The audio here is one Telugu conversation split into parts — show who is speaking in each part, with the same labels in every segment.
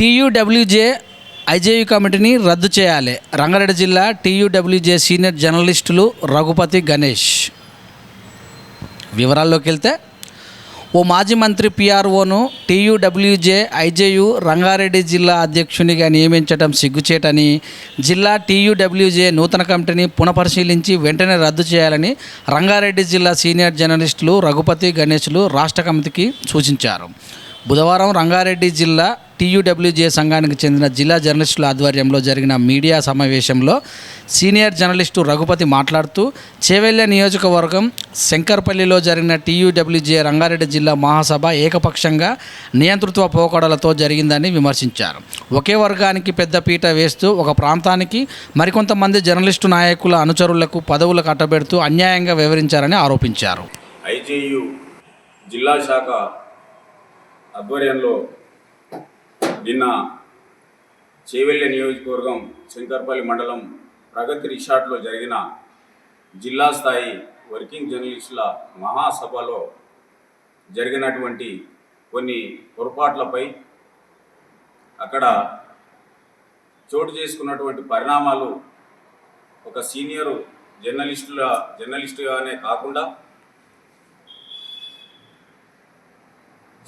Speaker 1: టీయూడబ్ల్యూజే ఐజేయు కమిటీని రద్దు చేయాలి. రంగారెడ్డి జిల్లా టీయూడబ్ల్యూజే సీనియర్ జర్నలిస్టులు రఘుపతి గణేష్. వివరాల్లోకి వెళ్తే ఓ మాజీ మంత్రి పిఆర్ఓను టీయూడబ్ల్యూజే ఐజేయు రంగారెడ్డి జిల్లా అధ్యక్షునిగా నియమించడం సిగ్గుచేటని జిల్లా టీయూడబ్ల్యూజే నూతన కమిటీని పునఃపరిశీలించి వెంటనే రద్దు చేయాలని రంగారెడ్డి జిల్లా సీనియర్ జర్నలిస్టులు రఘుపతి గణేష్లు రాష్ట్ర కమిటీకి సూచించారు. బుధవారం రంగారెడ్డి జిల్లా టీయూడబ్ల్యూజే సంఘానికి చెందిన జిల్లా జర్నలిస్టుల ఆధ్వర్యంలో జరిగిన మీడియా సమావేశంలో సీనియర్ జర్నలిస్టు రఘుపతి మాట్లాడుతూ చేవెళ్ళ నియోజకవర్గం శంకర్పల్లిలో జరిగిన టీయూడబ్ల్యూజే రంగారెడ్డి జిల్లా మహాసభ ఏకపక్షంగా నియంతృత్వ పోకడలతో జరిగిందని విమర్శించారు. ఒకే వర్గానికి పెద్ద పీట వేస్తూ ఒక ప్రాంతానికి మరికొంతమంది జర్నలిస్టు నాయకుల అనుచరులకు పదవులు కట్టబెడుతూ అన్యాయంగా వివరించారని ఆరోపించారు.
Speaker 2: ఐజేయు జిల్లా శాఖ ఆధ్వర్యంలో నిన్న చేవెళ్ళ నియోజకవర్గం శంకర్పల్లి మండలం ప్రగతి రిసార్ట్లో జరిగిన జిల్లా స్థాయి వర్కింగ్ జర్నలిస్టుల మహాసభలో జరిగినటువంటి కొన్ని పొరపాట్లపై అక్కడ చోటు చేసుకున్నటువంటి పరిణామాలు ఒక సీనియర్ జర్నలిస్టుల జర్నలిస్టుగానే కాకుండా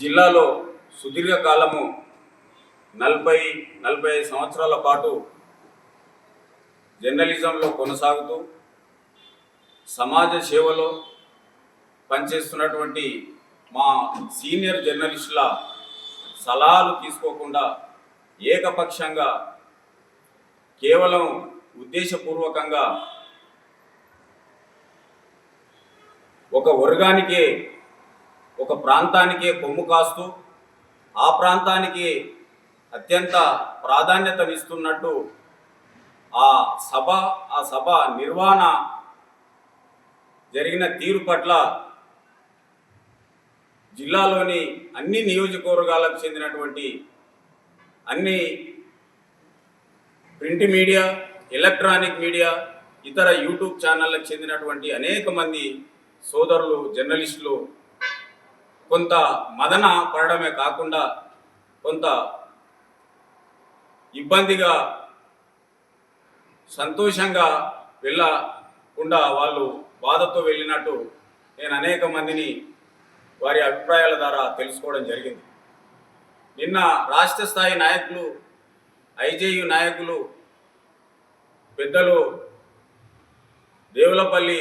Speaker 2: జిల్లాలో సుదీర్ఘకాలము నలభై నలభై ఐదు సంవత్సరాల పాటు జర్నలిజంలో కొనసాగుతూ సమాజ సేవలో పనిచేస్తున్నటువంటి మా సీనియర్ జర్నలిస్టుల సలహాలు తీసుకోకుండా ఏకపక్షంగా కేవలం ఉద్దేశపూర్వకంగా ఒక వర్గానికే ఒక ప్రాంతానికే కొమ్ము కాస్తూ ఆ ప్రాంతానికి అత్యంత ప్రాధాన్యతనిస్తున్నట్టు ఆ సభ ఆ సభ నిర్వహణ జరిగిన తీరు పట్ల జిల్లాలోని అన్ని నియోజకవర్గాలకు చెందినటువంటి అన్ని ప్రింట్ మీడియా ఎలక్ట్రానిక్ మీడియా ఇతర యూట్యూబ్ ఛానళ్ళకు చెందినటువంటి అనేక మంది సోదరులు జర్నలిస్టులు కొంత మదన పడడమే కాకుండా కొంత ఇబ్బందిగా సంతోషంగా వెళ్ళకుండా వాళ్ళు బాధతో వెళ్ళినట్టు నేను అనేక మందిని వారి అభిప్రాయాల ద్వారా తెలుసుకోవడం జరిగింది. నిన్న రాష్ట్ర స్థాయి నాయకులు ఐజేయు నాయకులు పెద్దలు దేవులపల్లి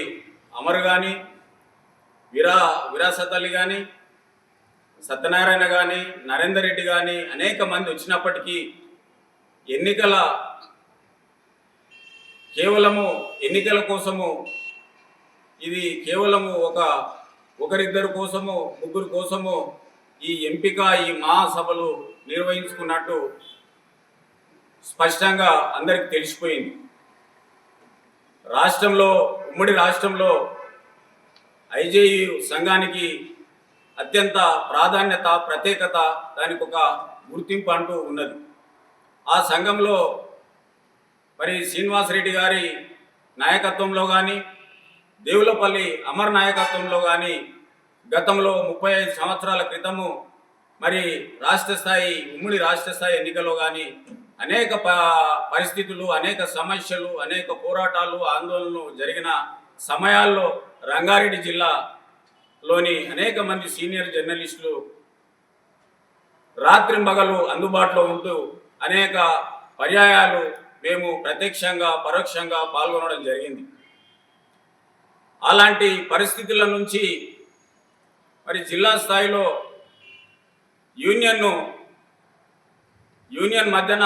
Speaker 2: అమర్ కానీ విరా విరాసత్ అలీ కానీ సత్యనారాయణ కానీ నరేందర్ రెడ్డి కానీ అనేక మంది వచ్చినప్పటికీ ఎన్నికల కేవలము ఎన్నికల కోసము ఇది కేవలము ఒక ఒకరిద్దరు కోసము ముగ్గురు కోసము ఈ ఎంపిక ఈ మహాసభలు నిర్వహించుకున్నట్టు స్పష్టంగా అందరికి తెలిసిపోయింది. రాష్ట్రంలో ఉమ్మడి రాష్ట్రంలో ఐజేయు సంఘానికి అత్యంత ప్రాధాన్యత ప్రత్యేకత దానికి ఒక గుర్తింపు అంటూ ఉన్నది. ఆ సంఘంలో మరి శ్రీనివాసరెడ్డి గారి నాయకత్వంలో కానీ దేవులపల్లి అమర్ నాయకత్వంలో కానీ గతంలో ముప్పై ఐదు సంవత్సరాల క్రితము మరి రాష్ట్ర స్థాయి ఉమ్మడి రాష్ట్ర స్థాయి ఎన్నికల్లో కానీ అనేక ప పరిస్థితులు అనేక సమస్యలు అనేక పోరాటాలు ఆందోళనలు జరిగిన సమయాల్లో రంగారెడ్డి జిల్లాలోని అనేక మంది సీనియర్ జర్నలిస్టులు రాత్రింబగలు అందుబాటులో ఉంటూ అనేక పర్యాయాలు మేము ప్రత్యక్షంగా పరోక్షంగా పాల్గొనడం జరిగింది. అలాంటి పరిస్థితుల నుంచి మరి జిల్లా స్థాయిలో యూనియన్ను యూనియన్ మధ్యన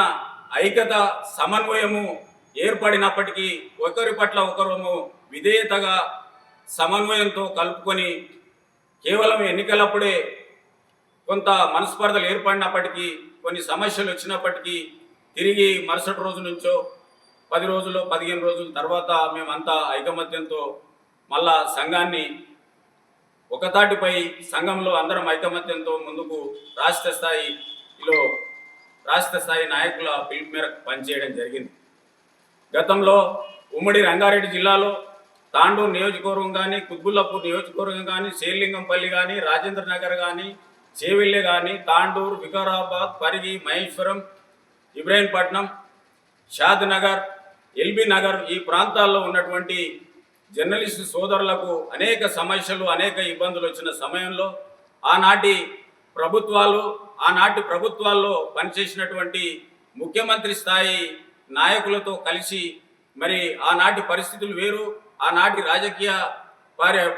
Speaker 2: ఐక్యత సమన్వయము ఏర్పడినప్పటికీ ఒకరి పట్ల ఒకరము విధేయతగా సమన్వయంతో కలుపుకొని కేవలం ఎన్నికలప్పుడే కొంత మనస్పర్ధలు ఏర్పడినప్పటికీ కొన్ని సమస్యలు వచ్చినప్పటికీ తిరిగి మరుసటి రోజు నుంచో పది రోజులు పదిహేను రోజుల తర్వాత మేమంతా ఐకమత్యంతో మళ్ళా సంఘాన్ని ఒకతాటిపై సంఘంలో అందరం ఐకమత్యంతో ముందుకు రాష్ట్ర స్థాయిలో రాష్ట్ర స్థాయి నాయకుల పిలుపు మేరకు పనిచేయడం జరిగింది. గతంలో ఉమ్మడి రంగారెడ్డి జిల్లాలో తాండూరు నియోజకవర్గం కానీ కుత్బుల్లాపూర్ నియోజకవర్గం కానీ శేర్లింగంపల్లి కానీ రాజేంద్ర నగర్ కానీ చేవెళ్ళే కానీ తాండూరు వికారాబాద్ పరిగి మహేశ్వరం ఇబ్రాహీంపట్నం షాద్ నగర్ ఎల్బీ నగర్ ఈ ప్రాంతాల్లో ఉన్నటువంటి జర్నలిస్టు సోదరులకు అనేక సమస్యలు అనేక ఇబ్బందులు వచ్చిన సమయంలో ఆనాటి ప్రభుత్వాలు ఆనాటి ప్రభుత్వాల్లో పనిచేసినటువంటి ముఖ్యమంత్రి స్థాయి నాయకులతో కలిసి మరి ఆనాటి పరిస్థితులు వేరు ఆనాటి రాజకీయ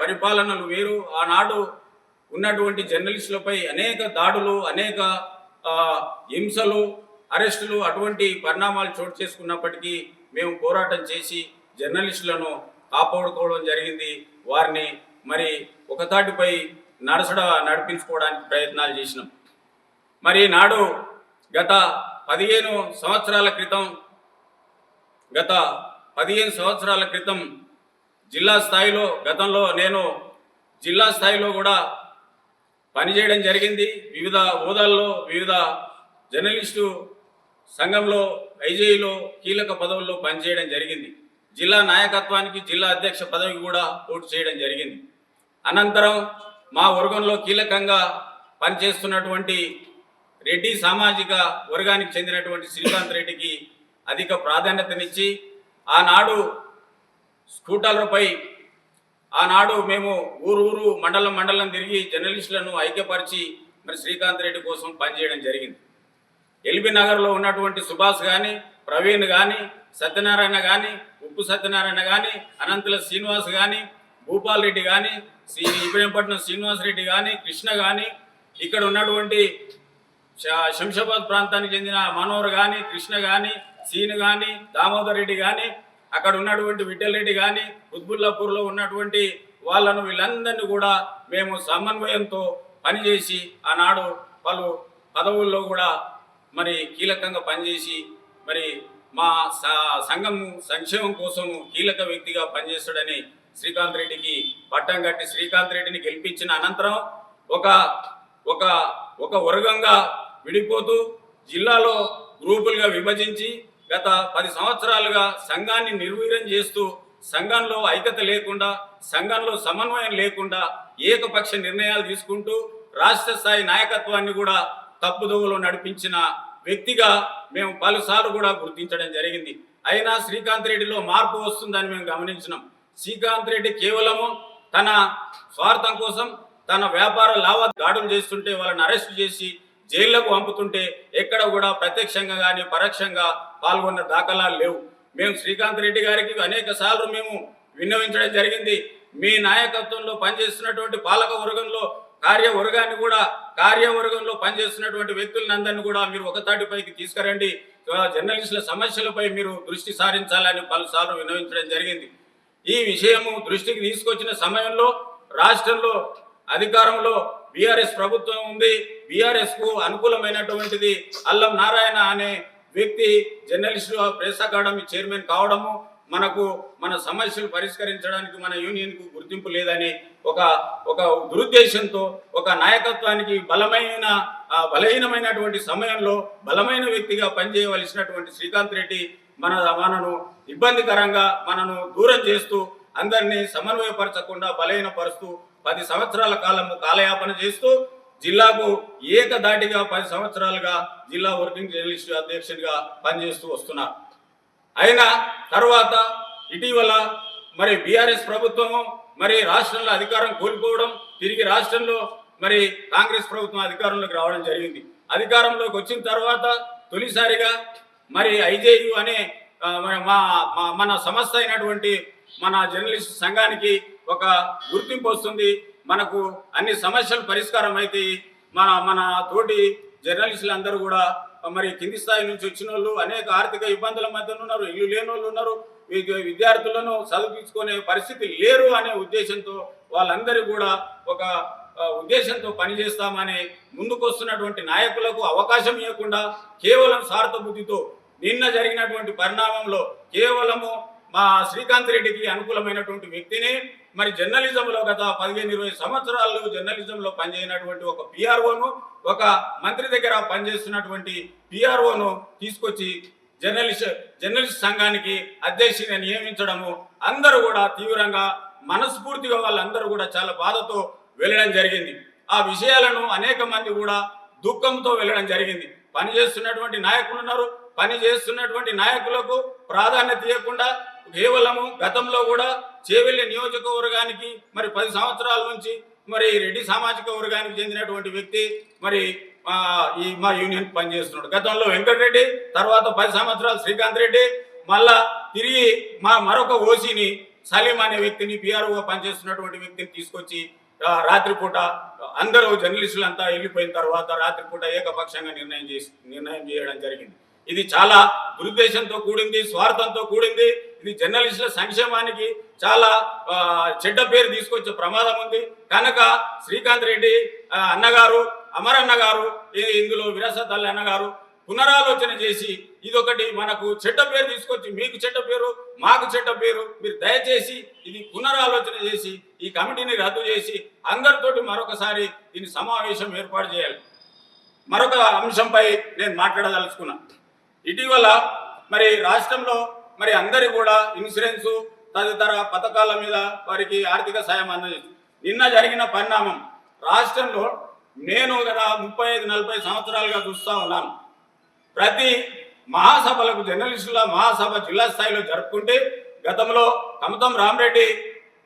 Speaker 2: పరిపాలనలు వేరు ఆనాడు ఉన్నటువంటి జర్నలిస్టులపై అనేక దాడులు అనేక హింసలు అరెస్టులు అటువంటి పరిణామాలు చోటు చేసుకున్నప్పటికీ మేము పోరాటం చేసి జర్నలిస్టులను కాపాడుకోవడం జరిగింది. వారిని మరి ఒకతాటిపై నడసడ నడిపించుకోవడానికి ప్రయత్నాలు చేసినాం. మరి నాడు గత పదిహేను సంవత్సరాల క్రితం గత పదిహేను సంవత్సరాల క్రితం జిల్లా స్థాయిలో గతంలో నేను జిల్లా స్థాయిలో కూడా పనిచేయడం జరిగింది. వివిధ హోదాల్లో వివిధ జర్నలిస్టు సంఘంలో ఐజేఈలో కీలక పదవుల్లో పనిచేయడం జరిగింది. జిల్లా నాయకత్వానికి జిల్లా అధ్యక్ష పదవికి కూడా పోటీ చేయడం జరిగింది. అనంతరం మా వర్గంలో కీలకంగా పనిచేస్తున్నటువంటి రెడ్డి సామాజిక వర్గానికి చెందినటువంటి శ్రీకాంత్ రెడ్డికి అధిక ప్రాధాన్యతనిచ్చి ఆనాడు స్కూటర్లపై ఆనాడు మేము ఊరు ఊరు మండలం మండలం తిరిగి జర్నలిస్టులను ఐక్యపరిచి మరి శ్రీకాంత్ రెడ్డి కోసం పనిచేయడం జరిగింది. ఎల్బీ నగర్లో ఉన్నటువంటి సుభాష్ కానీ ప్రవీణ్ కానీ సత్యనారాయణ కానీ ఉప్పు సత్యనారాయణ కానీ అనంతుల శ్రీనివాస్ కానీ భూపాల్ రెడ్డి కానీ శ్రీ ఇబ్రహీంపట్నం శ్రీనివాస్ రెడ్డి కానీ కృష్ణ కానీ ఇక్కడ ఉన్నటువంటి శంషాబాద్ ప్రాంతానికి చెందిన మనోహర్ కానీ కృష్ణ కానీ సీను కానీ దామోదర్ రెడ్డి కానీ అక్కడ ఉన్నటువంటి విఠల్ రెడ్డి కానీ ఉద్బుల్లాపూర్లో ఉన్నటువంటి వాళ్ళను వీళ్ళందరినీ కూడా మేము సమన్వయంతో పనిచేసి ఆనాడు పలు పదవుల్లో కూడా మరి కీలకంగా పనిచేసి మరి మా స- సంఘం సంక్షేమం కోసము కీలక వ్యక్తిగా పనిచేస్తాడని శ్రీకాంత్ రెడ్డికి పట్టం కట్టి శ్రీకాంత్ రెడ్డిని గెలిపించిన అనంతరం ఒక ఒక ఒక వర్గంగా విడిపోతూ జిల్లాలో గ్రూపులుగా విభజించి గత పది సంవత్సరాలుగా సంఘాన్ని నిర్వీర్యం చేస్తూ సంఘంలో ఐక్యత లేకుండా సంఘంలో సమన్వయం లేకుండా ఏకపక్ష నిర్ణయాలు తీసుకుంటూ రాష్ట్ర స్థాయి నాయకత్వాన్ని కూడా తప్పుదోవలో నడిపించిన వ్యక్తిగా మేము పలుసార్లు కూడా గుర్తించడం జరిగింది. అయినా శ్రీకాంత్ రెడ్డిలో మార్పు వస్తుందని మేము గమనించినాం. శ్రీకాంత్ రెడ్డి కేవలము తన స్వార్థం కోసం తన వ్యాపార లావాదాడులు చేస్తుంటే వాళ్ళని అరెస్ట్ చేసి జైళ్ళకు పంపుతుంటే ఎక్కడ కూడా ప్రత్యక్షంగా కానీ పరోక్షంగా పాల్గొన్న దాఖలాలు లేవు. మేము శ్రీకాంత్ రెడ్డి గారికి అనేక సార్లు మేము విన్నవించడం జరిగింది. మీ నాయకత్వంలో పనిచేస్తున్నటువంటి పాలక వర్గంలో కార్యవర్గాన్ని కూడా కార్యవర్గంలో పనిచేస్తున్నటువంటి వ్యక్తులందరినీ కూడా మీరు ఒకతాటిపైకి తీసుకురండి. జర్నలిస్టుల సమస్యలపై మీరు దృష్టి సారించాలని పలుసార్లు విన్నవించడం జరిగింది. ఈ విషయము దృష్టికి తీసుకొచ్చిన సమయంలో రాష్ట్రంలో అధికారంలో బీఆర్ఎస్ ప్రభుత్వం ఉంది. బీఆర్ఎస్కు అనుకూలమైనటువంటిది అల్లం నారాయణ అనే వ్యక్తి జర్నలిస్ట్ ప్రెస్ అకాడమీ చైర్మన్ కావడము మనకు మన సమస్యలు పరిష్కరించడానికి మన యూనియన్కు గుర్తింపు లేదని ఒక ఒక దురుద్దేశంతో ఒక నాయకత్వానికి బలమైన బలహీనమైనటువంటి సమయంలో బలమైన వ్యక్తిగా పనిచేయవలసినటువంటి శ్రీకాంత్ రెడ్డి మన మనను ఇబ్బందికరంగా మనను దూరం చేస్తూ అందరినీ సమన్వయపరచకుండా బలహీనపరుస్తూ పది సంవత్సరాల కాలము కాలయాపన చేస్తూ జిల్లాకు ఏకదాటిగా పది సంవత్సరాలుగా జిల్లా వర్కింగ్ జర్నలిస్ట్ అధ్యక్షుడిగా పనిచేస్తూ వస్తున్నారు అయినా తర్వాత ఇటీవల మరి బీఆర్ఎస్ ప్రభుత్వము మరి రాష్ట్రంలో అధికారం కోల్పోవడం తిరిగి రాష్ట్రంలో మరి కాంగ్రెస్ ప్రభుత్వం అధికారంలోకి రావడం జరిగింది. అధికారంలోకి వచ్చిన తర్వాత తొలిసారిగా మరి ఐజేయు అనే మా- మన సంస్థ అయినటువంటి మన జర్నలిస్ట్ సంఘానికి ఒక గుర్తింపు వస్తుంది. మనకు అన్ని సమస్యలు పరిష్కారం అయితే మన మన తోటి జర్నలిస్టులు అందరూ కూడా మరి కింది స్థాయి నుంచి వచ్చిన వాళ్ళు అనేక ఆర్థిక ఇబ్బందుల మధ్య ఉన్నారు ఇల్లు లేని వాళ్ళు ఉన్నారు విద్య- విద్యార్థులను చదివించుకునే పరిస్థితి లేరు అనే ఉద్దేశంతో వాళ్ళందరూ కూడా ఒక ఉద్దేశంతో పనిచేస్తామని ముందుకొస్తున్నటువంటి నాయకులకు అవకాశం ఇవ్వకుండా కేవలం స్వార్థ బుద్ధితో నిన్న జరిగినటువంటి పరిణామంలో కేవలము మా శ్రీకాంత్ రెడ్డికి అనుకూలమైనటువంటి వ్యక్తిని మరి జర్నలిజంలో గత పదిహేను ఇరవై సంవత్సరాలు జర్నలిజంలో పనిచేయనటువంటి ఒక పిఆర్ఓను ఒక మంత్రి దగ్గర పనిచేస్తున్నటువంటి పిఆర్ఓను తీసుకొచ్చి జర్నలిస్ట్ జర్నలిస్ట్ సంఘానికి అధ్యక్షుడిగా నియమించడము అందరూ కూడా తీవ్రంగా మనస్ఫూర్తిగా వాళ్ళందరూ కూడా చాలా బాధతో వెళ్ళడం జరిగింది. ఆ విషయాలను అనేక మంది కూడా దుఃఖంతో వెళ్ళడం జరిగింది. పని చేస్తున్నటువంటి నాయకులు ఉన్నారు. పని చేస్తున్నటువంటి నాయకులకు ప్రాధాన్యత ఇవ్వకుండా కేవలము గతంలో కూడా చేవెళ్ళి నియోజకవర్గానికి మరి పది సంవత్సరాల నుంచి మరి రెడ్డి సామాజిక వర్గానికి చెందినటువంటి వ్యక్తి మరి ఈ మా యూనియన్ పనిచేస్తున్నాడు. గతంలో వెంకటరెడ్డి తర్వాత పది సంవత్సరాలు శ్రీకాంత్ రెడ్డి మళ్ళా తిరిగి మా మరొక ఓసీని సలీం అనే వ్యక్తిని పిఆర్ఓ పనిచేస్తున్నటువంటి వ్యక్తిని తీసుకొచ్చి రాత్రిపూట అందరూ జర్నలిస్టులు అంతా వెళ్ళిపోయిన తర్వాత రాత్రిపూట ఏకపక్షంగా నిర్ణయం చేసి నిర్ణయం చేయడం జరిగింది. ఇది చాలా దురుద్దేశంతో కూడింది స్వార్థంతో కూడింది. ఇది జర్నలిస్టుల సంక్షేమానికి చాలా చెడ్డ పేరు తీసుకొచ్చే ప్రమాదం ఉంది. కనుక శ్రీకాంత్ రెడ్డి అన్నగారు అమరన్న గారు ఇందులో విరాసత్ అన్నగారు పునరాలోచన చేసి ఇదొకటి మనకు చెడ్డ పేరు తీసుకొచ్చి మీకు చెడ్డ పేరు మాకు చెడ్డ పేరు మీరు దయచేసి ఇది పునరాలోచన చేసి ఈ కమిటీని రద్దు చేసి అందరితోటి మరొకసారి దీని సమావేశం ఏర్పాటు చేయాలి. మరొక అంశంపై నేను మాట్లాడదలుచుకున్నా. ఇటీవల మరి రాష్ట్రంలో మరి అందరి కూడా ఇన్సూరెన్స్ తదితర పథకాల మీద వారికి ఆర్థిక సాయం అందజేస్తుంది. నిన్న జరిగిన పరిణామం. రాష్ట్రంలో నేను గత ముప్పై ఐదు నలభై సంవత్సరాలుగా చూస్తా ఉన్నాను. ప్రతి మహాసభలకు జర్నలిస్టుల మహాసభ జిల్లా స్థాయిలో జరుపుకుంటే గతంలో కమతం రామరెడ్డి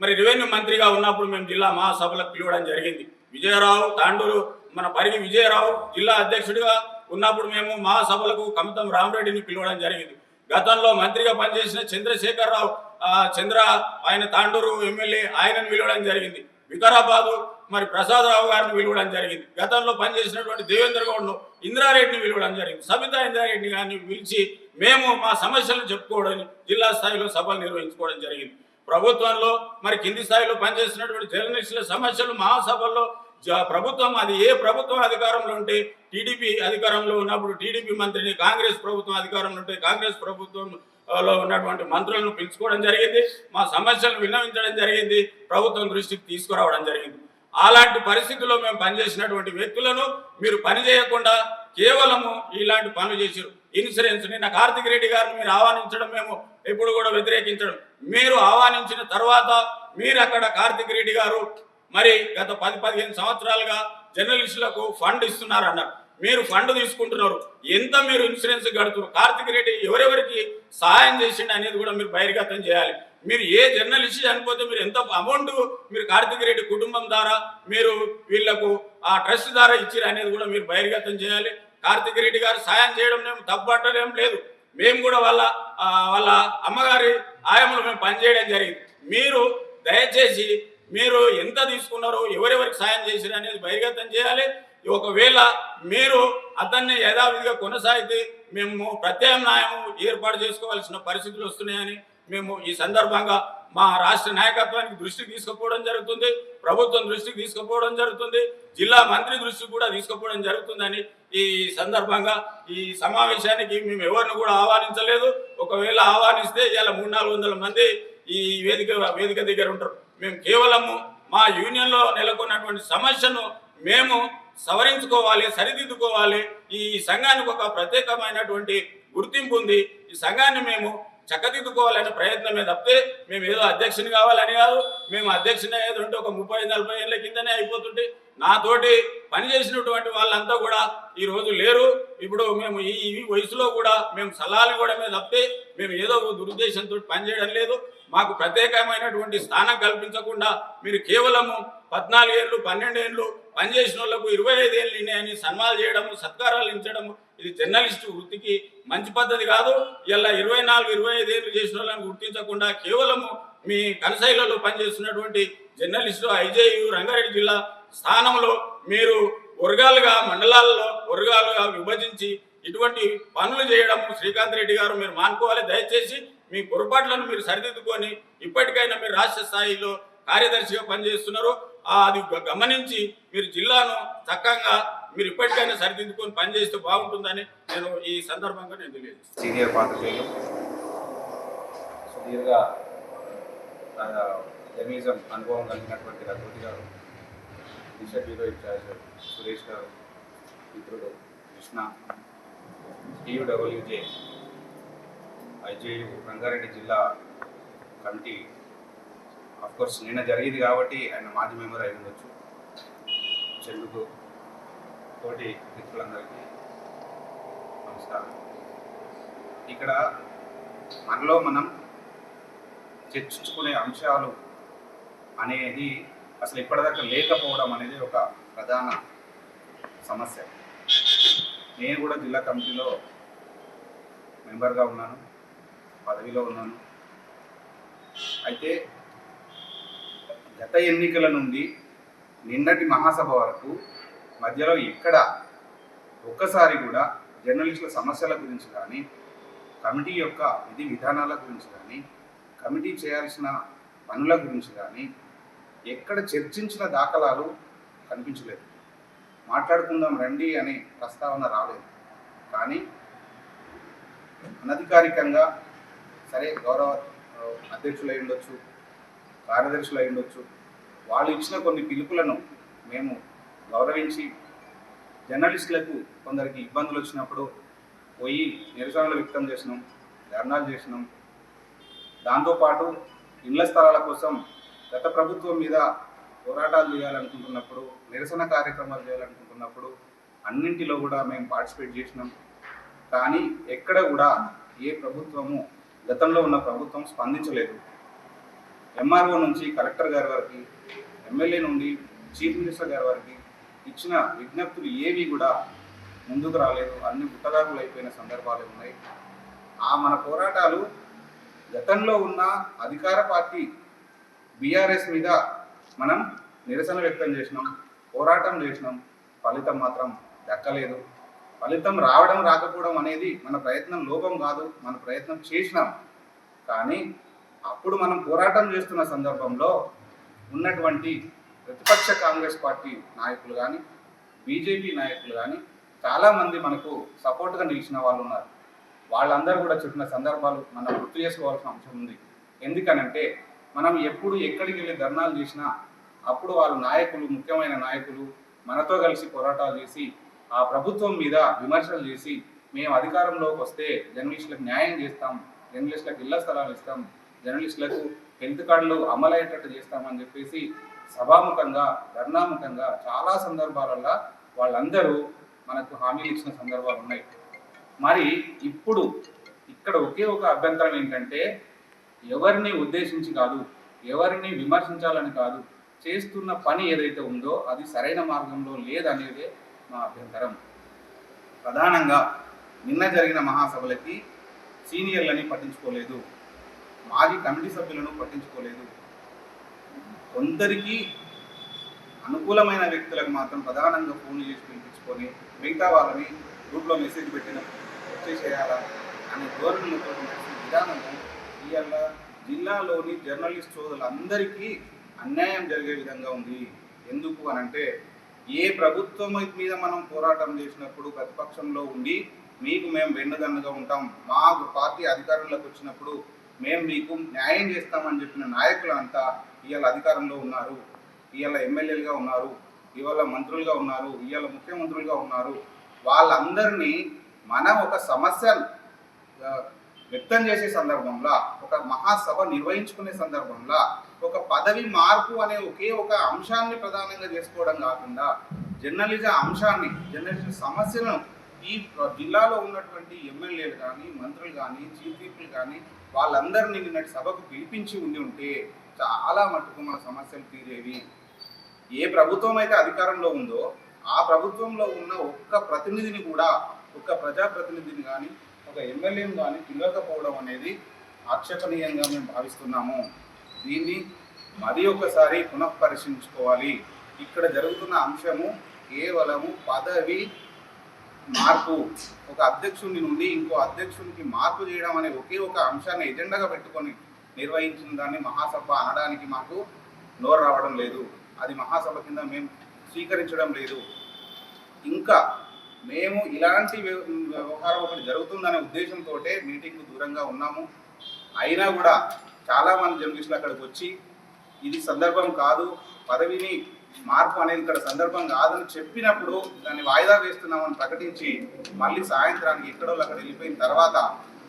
Speaker 2: మరి రెవెన్యూ మంత్రిగా ఉన్నప్పుడు మేము జిల్లా మహాసభలకు పిలవడం జరిగింది. విజయరావు తాండూరు మన పరిగి విజయరావు జిల్లా అధ్యక్షుడిగా ఉన్నప్పుడు మేము మహాసభలకు కమతం రామరెడ్డిని పిలవడం జరిగింది. గతంలో మంత్రిగా పనిచేసిన చంద్రశేఖరరావు చంద్ర ఆయన తాండూరు ఎమ్మెల్యే ఆయనను పిలవడం జరిగింది. వికారాబాదు మరి ప్రసాదరావు గారిని పిలవడం జరిగింది. గతంలో పనిచేసినటువంటి దేవేంద్ర గౌడ్ను ఇంద్రారెడ్డిని పిలవడం జరిగింది. సబితా ఇంద్రారెడ్డి గారిని పిలిచి మేము మా సమస్యలను చెప్పుకోవడం జిల్లా స్థాయిలో సభలు నిర్వహించుకోవడం జరిగింది. ప్రభుత్వంలో మరి కింది స్థాయిలో పనిచేసినటువంటి జర్నలిస్టుల సమస్యలు మహాసభల్లో ప్రభుత్వం అది ఏ ప్రభుత్వం అధికారంలో ఉంటే టీడీపీ అధికారంలో ఉన్నప్పుడు టీడీపీ మంత్రిని కాంగ్రెస్ ప్రభుత్వం అధికారంలో ఉంటే కాంగ్రెస్ ప్రభుత్వం లో ఉన్నటువంటి మంత్రులను పిలుచుకోవడం జరిగింది. మా సమస్యలను విన్నవించడం జరిగింది. ప్రభుత్వం దృష్టికి తీసుకురావడం జరిగింది. అలాంటి పరిస్థితుల్లో మేము పనిచేసినటువంటి వ్యక్తులను మీరు పని చేయకుండా కేవలము ఇలాంటి పనులు చేశారు. ఇన్సూరెన్స్ నిన్న కార్తిక్ రెడ్డి గారిని మీరు ఆహ్వానించడం మేము ఎప్పుడు కూడా వ్యతిరేకించడం. మీరు ఆహ్వానించిన తర్వాత మీరు అక్కడ కార్తిక్ రెడ్డి గారు మరి గత పది పదిహేను సంవత్సరాలుగా జర్నలిస్టులకు ఫండ్ ఇస్తున్నారు అన్నారు మీరు ఫండ్ తీసుకుంటున్నారు. ఎంత మీరు ఇన్సూరెన్స్ కడుతున్నారు? కార్తిక్ రెడ్డి ఎవరెవరికి సహాయం చేసిండు అనేది కూడా మీరు బహిర్గతం చేయాలి. మీరు ఏ జర్నలిస్ట్ చనిపోతే మీరు ఎంత అమౌంట్ మీరు కార్తిక్ రెడ్డి కుటుంబం ద్వారా మీరు వీళ్ళకు ఆ ట్రస్ట్ ద్వారా ఇచ్చిరు అనేది కూడా మీరు బహిర్గతం చేయాలి. కార్తిక్ రెడ్డి గారు సాయం చేయడం మేము తప్పట్టలేం లేదు. మేము కూడా వాళ్ళ వాళ్ళ అమ్మగారి ఆయంలో మేము పనిచేయడం జరిగింది. మీరు దయచేసి మీరు ఎంత తీసుకున్నారో ఎవరెవరికి సాయం చేసిరు అనేది బహిర్గతం చేయాలి. ఒకవేళ మీరు అతన్ని యథావిధిగా కొనసాగితే మేము ప్రత్యామ్నాయం ఏర్పాటు చేసుకోవాల్సిన పరిస్థితులు వస్తున్నాయని మేము ఈ సందర్భంగా మా రాష్ట్ర నాయకత్వానికి దృష్టికి తీసుకుపోవడం జరుగుతుంది ప్రభుత్వం దృష్టికి తీసుకుపోవడం జరుగుతుంది జిల్లా మంత్రి దృష్టికి కూడా తీసుకుపోవడం జరుగుతుందని ఈ సందర్భంగా ఈ సమావేశానికి మేము ఎవరిని కూడా ఆహ్వానించలేదు. ఒకవేళ ఆహ్వానిస్తే ఇలా మూడు నాలుగు వందల మంది ఈ వేదిక వేదిక దగ్గర ఉంటారు. మేము కేవలము మా యూనియన్లో నెలకొన్నటువంటి సమస్యను మేము సవరించుకోవాలి సరిదిద్దుకోవాలి. ఈ సంఘానికి ఒక ప్రత్యేకమైనటువంటి గుర్తింపు ఉంది. ఈ సంఘాన్ని మేము చక్కదిద్దుకోవాలనే ప్రయత్నమే తప్పితే మేము ఏదో అధ్యక్షుని కావాలని కాదు. మేము అధ్యక్షుని ఏదో ఉంటే ఒక ముప్పై నలభై ఏళ్ళ కిందనే అయిపోతుంటే నాతోటి పనిచేసినటువంటి వాళ్ళంతా కూడా ఈ రోజు లేరు. ఇప్పుడు మేము ఈ వయసులో కూడా మేము సలహాలు కూడా మీద తప్పితే మేము ఏదో ఒక దురుద్దేశంతో పనిచేయడం లేదు. మాకు ప్రత్యేకమైనటువంటి స్థానం కల్పించకుండా మీరు కేవలము పద్నాలుగు ఏళ్ళు పన్నెండు ఏళ్ళు పనిచేసిన వాళ్ళకు ఇరవై ఐదు ఏళ్ళు నిండాయని సన్మాలు చేయడము సత్కారాలు ఇచ్చడము ఇది జర్నలిస్టు వృత్తికి మంచి పద్ధతి కాదు. ఇలా ఇరవై నాలుగు ఇరవై ఐదు ఏళ్ళు చేసిన వాళ్ళని గుర్తించకుండా కేవలము మీ కనసైలలో పనిచేస్తున్నటువంటి జర్నలిస్టు ఐజేయు రంగారెడ్డి జిల్లా స్థానంలో మీరు వర్గాలుగా మండలాల్లో వర్గాలుగా విభజించి ఇటువంటి పనులు చేయడం శ్రీకాంత్ రెడ్డి గారు మీరు మానుకోవాలి. దయచేసి మీ పొరపాట్లను మీరు సరిదిద్దుకొని ఇప్పటికైనా మీరు రాష్ట్ర స్థాయిలో కార్యదర్శిగా పనిచేస్తున్నారు. అది గ- గమనించి మీరు జిల్లాను చక్కగా మీరు ఇప్పటికైనా సరిదిద్దుకొని పనిచేస్తే బాగుంటుందని నేను ఈ సందర్భంగా నేను తెలియజేస్తాను.
Speaker 3: సీనియర్ పాత్రికేయులు సుదీర్ఘ జర్నలిజం అనుభవం కలిగినటువంటి రఘుపతి గారు దిశ బ్యూరో ఇన్ఛార్జ్ సురేష్ గారు మిత్రుడు కృష్ణ టీయూడబ్ల్యూజే ఐజేయు రంగారెడ్డి జిల్లా కమిటీ. కోర్స్ నిన్న జరిగింది కాబట్టి ఆయన మాజీ మెంబర్ అయి ఉండొచ్చు. చెల్లుకు తోటి మిత్రులందరికీ నమస్కారం. ఇక్కడ మనలో మనం చర్చించుకునే అంశాలు అనేది అసలు ఇప్పటిదాకా లేకపోవడం అనేది ఒక ప్రధాన సమస్య. నేను కూడా జిల్లా కమిటీలో మెంబర్గా ఉన్నాను పదవిలో ఉన్నాను. అయితే గత ఎన్నికల నుండి నిన్నటి మహాసభ వరకు మధ్యలో ఎక్కడ ఒక్కసారి కూడా జర్నలిస్టుల సమస్యల గురించి కానీ కమిటీ యొక్క విధి విధానాల గురించి కానీ కమిటీ చేయాల్సిన పనుల గురించి కానీ ఎక్కడ చర్చించిన దాఖలాలు కనిపించలేదు. మాట్లాడుకుందాం రండి అనే ప్రస్తావన రాలేదు. కానీ అనధికారికంగా సరే గౌరవ అధ్యక్షులు అయి ఉండొచ్చు కార్యదర్శులు ఉండొచ్చు వాళ్ళు ఇచ్చిన కొన్ని పిలుపులను మేము గౌరవించి జర్నలిస్టులకు కొందరికి ఇబ్బందులు వచ్చినప్పుడు పోయి నిరసనలు వ్యక్తం చేసినాం ధర్నాలు చేసినాం. దాంతోపాటు ఇళ్ళ స్థలాల కోసం గత ప్రభుత్వం మీద పోరాటాలు చేయాలనుకుంటున్నప్పుడు నిరసన కార్యక్రమాలు చేయాలనుకుంటున్నప్పుడు అన్నింటిలో కూడా మేము పార్టిసిపేట్ చేసినాం. కానీ ఎక్కడ కూడా ఏ ప్రభుత్వము గతంలో ఉన్న ప్రభుత్వం స్పందించలేదు. ఎంఆర్ఓ నుంచి కలెక్టర్ గారి వరకు ఎమ్మెల్యే నుండి చీఫ్ మినిస్టర్ గారి వరకు ఇచ్చిన విజ్ఞప్తులు ఏవి కూడా ముందుకు రాలేదు. అన్ని గుట్టదారులు అయిపోయిన సందర్భాలు ఉన్నాయి. ఆ మన పోరాటాలు గతంలో ఉన్న అధికార పార్టీ బీఆర్ఎస్ మీద మనం నిరసన వ్యక్తం చేసినాం పోరాటం చేసినాం ఫలితం మాత్రం దక్కలేదు. ఫలితం రావడం రాకపోవడం అనేది మన ప్రయత్నం లోపం కాదు మన ప్రయత్నం చేసినాం. కానీ అప్పుడు మనం పోరాటం చేస్తున్న సందర్భంలో ఉన్నటువంటి ప్రతిపక్ష కాంగ్రెస్ పార్టీ నాయకులు కానీ బీజేపీ నాయకులు కానీ చాలామంది మనకు సపోర్ట్గా నిలిచిన వాళ్ళు ఉన్నారు. వాళ్ళందరూ కూడా చెప్పిన సందర్భాలు మనం గుర్తు చేసుకోవాల్సిన అంశం ఉంది. ఎందుకనంటే మనం ఎప్పుడు ఎక్కడికి వెళ్ళి ధర్నాలు చేసినా అప్పుడు వాళ్ళు నాయకులు ముఖ్యమైన నాయకులు మనతో కలిసి పోరాటాలు చేసి ఆ ప్రభుత్వం మీద విమర్శలు చేసి మేము అధికారంలోకి వస్తే జర్నలిస్టులకు న్యాయం చేస్తాం జర్నలిస్టులకు ఇళ్ళ స్థలాలు ఇస్తాం జర్నలిస్టులకు హెల్త్ కార్డులు అమలయ్యేటట్టు చేస్తామని చెప్పేసి సభాముఖంగా ధర్నాముఖంగా చాలా సందర్భాలలో వాళ్ళందరూ మనకు హామీలు ఇచ్చిన సందర్భాలు ఉన్నాయి. మరి ఇప్పుడు ఇక్కడ ఒకే ఒక అభ్యంతరం ఏంటంటే ఎవరిని ఉద్దేశించి కాదు ఎవరిని విమర్శించాలని కాదు చేస్తున్న పని ఏదైతే ఉందో అది సరైన మార్గంలో లేదనేదే మా అభ్యంతరం. ప్రధానంగా నిన్న జరిగిన మహాసభలకి సీనియర్లని పట్టించుకోలేదు మాజీ కమిటీ సభ్యులను పట్టించుకోలేదు. కొందరికి అనుకూలమైన వ్యక్తులకు మాత్రం ప్రధానంగా ఫోన్లు చేసి పిలిపించుకొని మిగతా వాళ్ళని గ్రూప్లో మెసేజ్ పెట్టిన వచ్చేసేయాలా అనే ధోరణులతో నడిచిన విధానము ఇవాళ జిల్లాలోని జర్నలిస్ట్ సోదరులందరికీ అన్యాయం జరిగే విధంగా ఉంది. ఎందుకు అని అంటే ఏ ప్రభుత్వం మీద మనం పోరాటం చేసినప్పుడు ప్రతిపక్షంలో ఉండి మీకు మేము వెన్నుదన్నుగా ఉంటాం మా పార్టీ అధికారంలోకి వచ్చినప్పుడు మేము మీకు న్యాయం చేస్తామని చెప్పిన నాయకులంతా ఇవాళ అధికారంలో ఉన్నారు. ఇవాళ ఎమ్మెల్యేలుగా ఉన్నారు ఇవాళ మంత్రులుగా ఉన్నారు ఇవాళ ముఖ్యమంత్రులుగా ఉన్నారు. వాళ్ళందరినీ మనం ఒక సమస్య వ్యక్తం చేసే సందర్భంలో ఒక మహాసభ నిర్వహించుకునే సందర్భంలో ఒక పదవి మార్పు అనే ఒకే ఒక అంశాన్ని ప్రధానంగా చేసుకోవడం కాకుండా జర్నలిజం అంశాన్ని జర్నలిజం సమస్యలను ఈ జిల్లాలో ఉన్నటువంటి ఎమ్మెల్యేలు కానీ మంత్రులు కానీ చీఫ్ పీపుల్ కానీ వాళ్ళందరినీ నిన్నటి సభకు పిలిపించి ఉండి ఉంటే చాలా మటుకు మన సమస్యలు తీరేవి. ఏ ప్రభుత్వం అయితే అధికారంలో ఉందో ఆ ప్రభుత్వంలో ఉన్న ఒక్క ప్రతినిధిని కూడా ఒక్క ప్రజాప్రతినిధిని కానీ ఒక ఎమ్మెల్యేను కానీ పిలవకపోవడం అనేది ఆక్షేపణీయంగా మేము భావిస్తున్నాము. దీన్ని మరి ఒకసారి పునఃపరిశీలించుకోవాలి ఇక్కడ జరుగుతున్న అంశము కేవలము పదవి మార్పు. ఒక అధ్యక్షుడి నుండి ఇంకో అధ్యక్షునికి మార్పు చేయడం అనే ఒకే ఒక అంశాన్ని ఎజెండాగా పెట్టుకొని నిర్వహించిన దాన్ని మహాసభ అనడానికి మాకు నోరు రావడం లేదు. అది మహాసభ కింద మేము స్వీకరించడం లేదు. ఇంకా మేము ఇలాంటి వ్యవహారం ఒకటి జరుగుతుందనే ఉద్దేశంతో మీటింగ్కు దూరంగా ఉన్నాము. అయినా కూడా చాలామంది జర్నలిస్టులు అక్కడికి వచ్చి ఇది సందర్భం కాదు పదవిని మార్పు అనేది ఇక్కడ సందర్భం కాదని చెప్పినప్పుడు దాన్ని వాయిదా వేస్తున్నామని ప్రకటించి మళ్ళీ సాయంత్రానికి ఎక్కడో అక్కడ వెళ్ళిపోయిన తర్వాత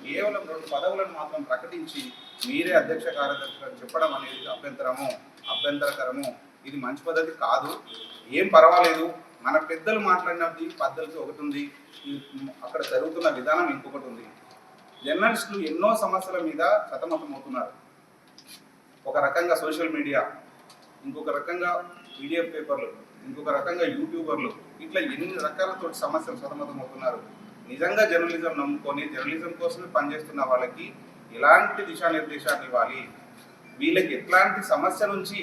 Speaker 3: కేవలం రెండు పదవులను మాత్రం ప్రకటించి మీరే అధ్యక్ష కార్యదర్శి చెప్పడం అనేది అభ్యంతరము అభ్యంతరకరము. ఇది మంచి పద్ధతి కాదు. ఏం పర్వాలేదు. మన పెద్దలు మాట్లాడినది పద్ధతి ఒకటి ఉంది. అక్కడ జరుగుతున్న విధానం ఇంకొకటి ఉంది. జర్నలిస్టులు ఎన్నో సమస్యల మీద సతమతమవుతున్నారు. ఒక రకంగా సోషల్ మీడియా ఇంకొక రకంగా పీడిఎఫ్ పేపర్లు ఇంకొక రకంగా యూట్యూబర్లు ఇట్లా ఎన్ని రకాలతో సమస్యలు సతమతమవుతున్నారు. నిజంగా జర్నలిజం నమ్ముకొని జర్నలిజం కోసమే పనిచేస్తున్న వాళ్ళకి ఎలాంటి దిశానిర్దేశాలు ఇవ్వాలి? వీళ్ళకి ఎట్లాంటి సమస్య నుంచి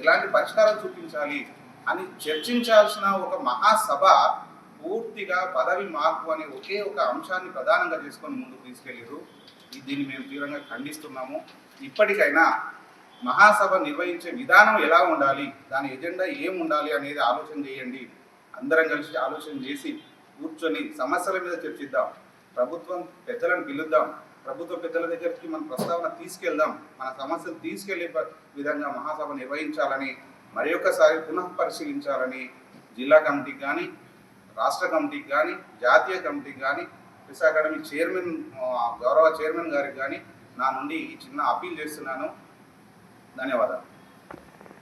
Speaker 3: ఎలాంటి పరిష్కారం చూపించాలి? అని చర్చించాల్సిన ఒక మహాసభ పూర్తిగా పదవి మార్పు అనే ఒకే ఒక అంశాన్ని ప్రధానంగా చేసుకొని ముందుకు తీసుకెళ్ళారు దీన్ని మేము తీవ్రంగా ఖండిస్తున్నాము. ఇప్పటికైనా మహాసభ నిర్వహించే విధానం ఎలా ఉండాలి దాని ఎజెండా ఏం ఉండాలి అనేది ఆలోచన చేయండి. అందరం కలిసి ఆలోచన చేసి కూర్చొని సమస్యల మీద చర్చిద్దాం. ప్రభుత్వం పెద్దలను పిలుద్దాం. ప్రభుత్వ పెద్దల దగ్గరికి మన ప్రస్తావన తీసుకెళ్దాం. మన సమస్యలు తీసుకెళ్ళే విధంగా మహాసభ నిర్వహించాలని మరి ఒకసారి పునః పరిశీలించాలని జిల్లా కమిటీకి కానీ రాష్ట్ర కమిటీకి కానీ జాతీయ కమిటీకి కానీ ప్రెస్ అకాడమీ చైర్మన్ గౌరవ చైర్మన్ గారికి కానీ నా నుండి ఈ చిన్న అప్పీల్ చేస్తున్నాను. ధన్యవాదాలు.